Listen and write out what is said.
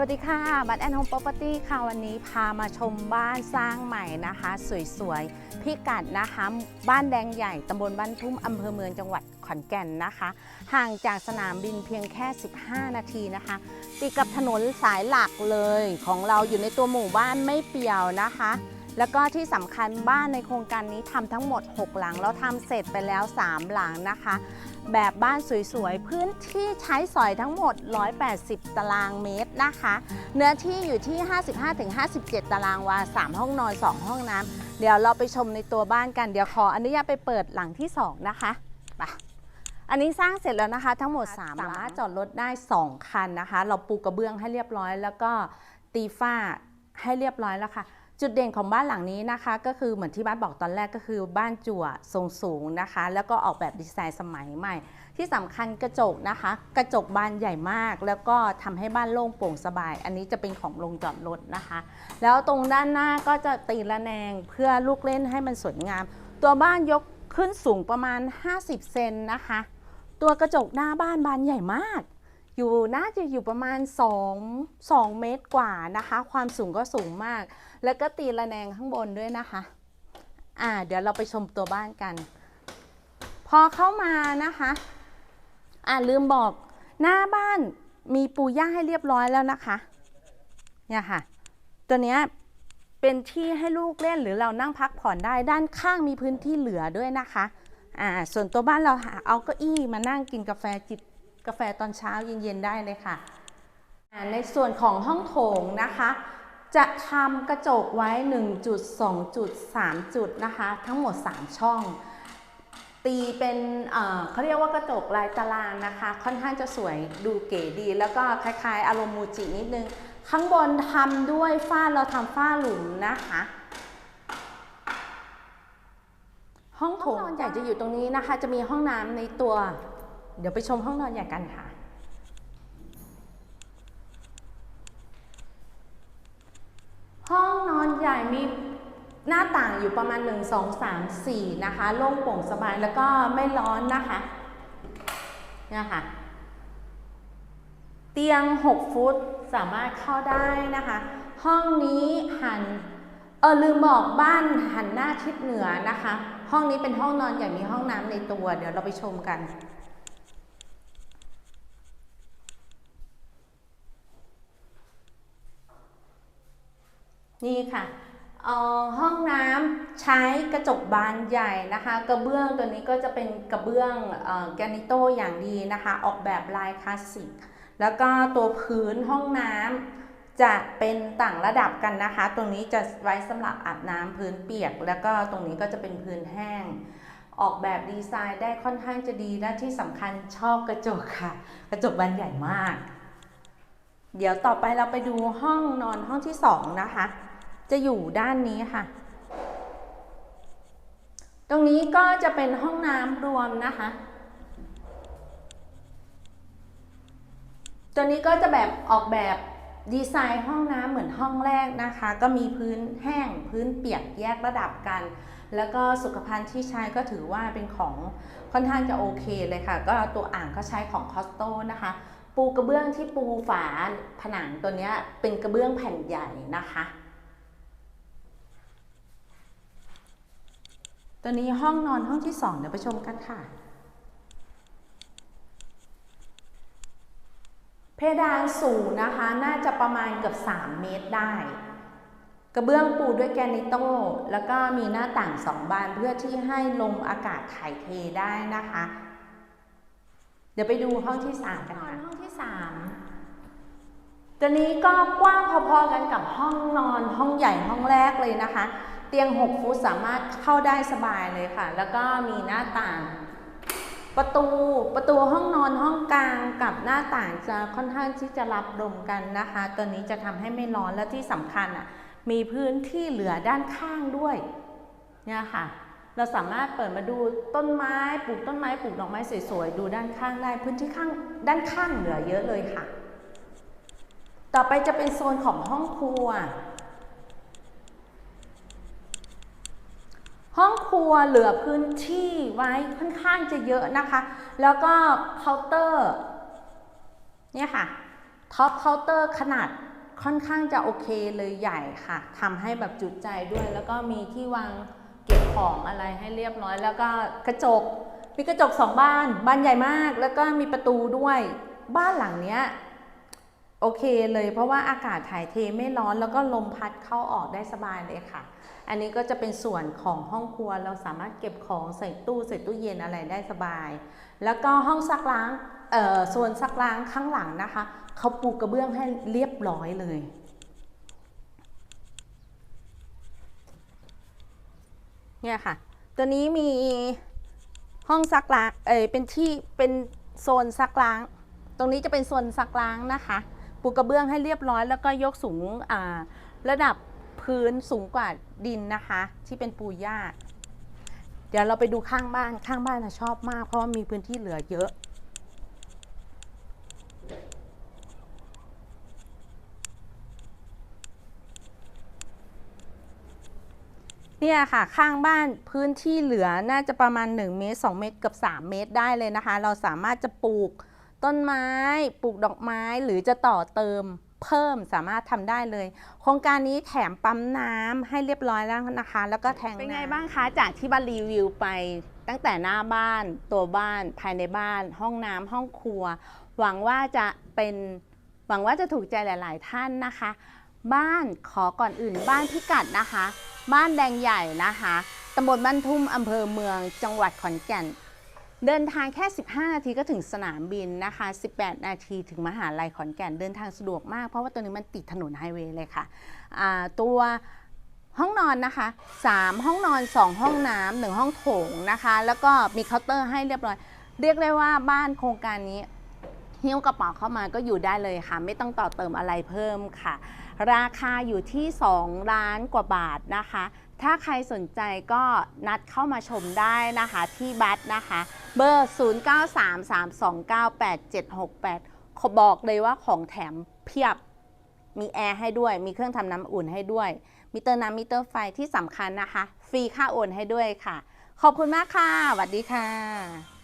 วัสดีค่ะบัตแอนโฮม p ป o ร์ตี้ค่ะ วันนี้พามาชมบ้านสร้างใหม่นะคะ สวยๆ พิกัดนะคะ บ้านแดงใหญ่ตำบลบ้านทุ่มอำเภอเมืองจังหวัดขอนแก่นนะคะ ห่างจากสนามบินเพียงแค่ 15 นาทีนะคะ ติดกับถนนสายหลักเลยของเราอยู่ในตัวหมู่บ้านไม่เปี่ยวนะคะ แล้วก็ที่สำคัญบ้านในโครงการนี้ทำทั้งหมด 6 หลังแล้วทำเสร็จไปแล้ว 3 หลังนะคะ แบบบ้านสวยๆ พื้นที่ใช้สอยทั้งหมด 180 ตารางเมตรนะคะ เนื้อที่อยู่ที่ 55-57 ตารางวา 3 ห้องนอน 2 ห้องน้ำเดี๋ยวเราไปชมในตัวบ้านกัน เดี๋ยวขออนุญาตไปเปิดหลังที่ 2 นะคะไปอันนี้สร้างเสร็จแล้วนะคะ ทั้งหมด3สามารถจอดรถได้ 2 คันนะคะ เราปูกระเบื้องให้เรียบร้อย แล้วก็ตีฝ้าให้เรียบร้อยแล้วค่ะ จุดเด่นของบ้านหลังนี้นะคะ ก็คือเหมือนที่บ้านบอกตอนแรกก็คือบ้านจั่วทรงสูงนะคะ แล้วก็ออกแบบดีไซน์สมัยใหม่ ที่สำคัญกระจกนะคะ กระจกบานใหญ่มาก แล้วก็ทำให้บ้านโล่งโปร่งสบาย อันนี้จะเป็นของโรงจอดรถนะคะ แล้วตรงด้านหน้าก็จะตีละแนงเพื่อลูกเล่นให้มันสวยงาม ตัวบ้านยกขึ้นสูงประมาณ 50 เซนนะคะ ตัวกระจกหน้าบ้านบานใหญ่มาก อยู่น่าจะอยู่ประมาณ 2 2 เมตรกว่านะคะ ความสูงก็สูงมาก แล้วก็ตีระแนงข้างบนด้วยนะคะ อ่า เดี๋ยวเราไปชมตัวบ้านกัน พอเข้ามานะคะ อ่าลืมบอกหน้าบ้านมีปูย่าให้เรียบร้อยแล้วนะคะ เนี่ยค่ะ ตัวเนี้ยเป็นที่ให้ลูกเล่นหรือเรานั่งพักผ่อนได้ด้านข้างมีพื้นที่เหลือด้วยนะคะ อ่า ส่วนตัวบ้านเราหาเอาเก้าอี้มานั่งกินกาแฟจิบ กาแฟตอนเช้าเย็นๆได้เลยค่ะ ในส่วนของห้องโถงนะคะ จะทำกระจกไว้ 1 จุด 2 จุด 3 จุดนะคะ ทั้งหมด 3 ช่อง ตีเป็นเเขาเรียกว่ากระจกลายตารางนะคะ ค่อนข้างจะสวยดูเก๋ดี แล้วก็คล้ายๆ อารมณ์มูจินิดนึง ข้างบนทำด้วยฝ้าเราทำฝ้าหลุมนะคะห้องโถงนอนใหญ่จะอยู่ตรงนี้นะคะ จะมีห้องน้ำในตัว เดี๋ยวไปชมห้องนอนใหญ่กันค่ะ ห้องนอนใหญ่มีหน้าต่างอยู่ประมาณ 1 2 3 4 นะคะ โล่งโปร่งสบายแล้วก็ไม่ร้อนนะคะ เนี่ยค่ะ เตียง 6 ฟุตสามารถเข้าได้นะคะ ห้องนี้หันเออลืมบอกบ้านหันหน้าทิศเหนือนะคะ ห้องนี้เป็นห้องนอนใหญ่มีห้องน้ำในตัว เดี๋ยวเราไปชมกัน นี่ค่ะห้องน้ำใช้กระจกบานใหญ่นะคะ กระเบื้องตัวนี้ก็จะเป็นกระเบื้องแกนิโตอย่างดีนะคะ ออกแบบลายคลาสสิก แล้วก็ตัวพื้นห้องน้ำจะเป็นต่างระดับกันนะคะ ตรงนี้จะไว้สำหรับอาบน้ำพื้นเปียก แล้วก็ตรงนี้ก็จะเป็นพื้นแห้ง ออกแบบดีไซน์ได้ค่อนข้างจะดีและที่สำคัญชอบกระจกค่ะ กระจกบานใหญ่มาก เดี๋ยวต่อไปเราไปดูห้องนอนห้องที่สองนะคะ จะอยู่ด้านนี้ค่ะ ตรงนี้ก็จะเป็นห้องน้ำรวมนะคะ ตัวนี้ก็จะแบบออกแบบดีไซน์ห้องน้ำเหมือนห้องแรกนะคะ ก็มีพื้นแห้งพื้นเปียกแยกระดับกัน แล้วก็สุขภัณฑ์ที่ใช้ก็ถือว่าเป็นของค่อนข้างจะโอเคเลยค่ะ ก็ตัวอ่างก็ใช้ของคอสโตนะคะ ปูกระเบื้องที่ปูฝาผนังตัวนี้เป็นกระเบื้องแผ่นใหญ่นะคะ ตัวนี้ห้องนอนห้องที่สองเดี๋ยวไปชมกันค่ะ เพดานสูงนะคะ น่าจะประมาณเกือบ 3 เมตรได้ กระเบื้องปูด้วยแกรนิโตแล้วก็มีหน้าต่างสองบานเพื่อที่ให้ลมอากาศถ่ายเทได้นะคะ เดี๋ยวไปดูห้องที่สามกันค่ะห้องที่สามตัวนี้ก็กว้างพอๆกันกับห้องนอนห้องใหญ่ห้องแรกเลยนะคะ เตียง 6 ฟุตสามารถเข้าได้สบายเลยค่ะ แล้วก็มีหน้าต่าง ประตูประตูห้องนอนห้องกลางกับหน้าต่างจะค่อนข้างที่จะรับลมกันนะคะ ตัวนี้จะทำให้ไม่ร้อนและที่สำคัญอะมีพื้นที่เหลือด้านข้างด้วยเนี่ยค่ะ เราสามารถเปิดมาดูต้นไม้ปลูกต้นไม้ปลูกดอกไม้สวยๆดูด้านข้างได้พื้นที่ข้างด้านข้างเหลือเยอะเลยค่ะ ต่อไปจะเป็นโซนของห้องครัว ห้องครัวเหลือพื้นที่ไว้ค่อนข้างจะเยอะนะคะ แล้วก็เคาน์เตอร์เนี่ยค่ะท็อปเคาน์เตอร์ขนาดค่อนข้างจะโอเคเลยใหญ่ค่ะทำให้แบบจุดใจด้วย แล้วก็มีที่วางเก็บของอะไรให้เรียบร้อย แล้วก็กระจกมีกระจกสองบ้าน บ้านใหญ่มาก แล้วก็มีประตูด้วย บ้านหลังเนี้ย โอเคเลยเพราะว่าอากาศถ่ายเทไม่ร้อนแล้วก็ลมพัดเข้าออกได้สบายเลยค่ะ อันนี้ก็จะเป็นส่วนของห้องครัวเราสามารถเก็บของใส่ตู้ใส่ตู้เย็นอะไรได้สบาย แล้วก็ห้องซักล้างเอ่อส่วนซักล้างข้างหลังนะคะเขาปูกระเบื้องให้เรียบร้อยเลยเนี่ยค่ะ ตัวนี้มีห้องซักล้างเอยเป็นที่เป็นโซนซักล้าง ตรงนี้จะเป็นโซนซักล้างนะคะ ปูกระเบื้องให้เรียบร้อย แล้วก็ยกสูงระดับพื้นสูงกว่าดินนะคะ ที่เป็นปูหญ้า เดี๋ยวเราไปดูข้างบ้านข้างบ้านนะชอบมาก เพราะว่ามีพื้นที่เหลือเยอะ เนี่ยค่ะข้างบ้านพื้นที่เหลือน่าจะประมาณ 1 เมตร 2 เมตรกับ 3 เมตรได้เลยนะคะ เราสามารถจะปลูก ต้นไม้ปลูกดอกไม้หรือจะต่อเติมเพิ่มสามารถทำได้เลย โครงการนี้แถมปั๊มน้ำให้เรียบร้อยแล้วนะคะ แล้วก็แทงเป็นไงบ้างคะจากที่บานรีวิวไป ตั้งแต่หน้าบ้าน ตัวบ้านภายในบ้าน ห้องน้ำห้องครัว หวังว่าจะเป็นหวังว่าจะถูกใจหลาย ๆ ท่านนะคะ บ้านขอก่อนอื่นบ้านพิกัดนะคะ บ้านแดงใหญ่นะคะตำบลบ้านทุ่มอำเภอเมือง จังหวัดขอนแก่น เดินทางแค่ 15 นาทีก็ถึงสนามบินนะคะ 18 นาทีถึงมหาลัยขอนแก่นเดินทางสะดวกมาก เพราะว่าตัวนี้มันติดถนนไฮเวย์เลยค่ะอ่าตัวห้องนอนนะคะ 3 ห้องนอน 2 ห้องน้ำหนึ่งห้องโถงนะคะ แล้วก็มีเคาน์เตอร์ให้เรียบร้อย เรียกได้ว่าบ้านโครงการนี้หิ้วกระเป๋าเข้ามาก็อยู่ได้เลยค่ะ ไม่ต้องต่อเติมอะไรเพิ่มค่ะ ราคาอยู่ที่ 2 ล้านกว่าบาทนะคะ ถ้าใครสนใจก็นัดเข้ามาชมได้นะคะที่บัตรนะคะ เบอร์ 0933298768ขอบอกเลยว่าของแถมเพียบ มีแอร์ให้ด้วย มีเครื่องทำน้ำอุ่นให้ด้วย มิเตอร์น้ำมิเตอร์ไฟที่สำคัญนะคะ ฟรีค่าโอนให้ด้วยค่ะ ขอบคุณมากค่ะสวัสดีค่ะ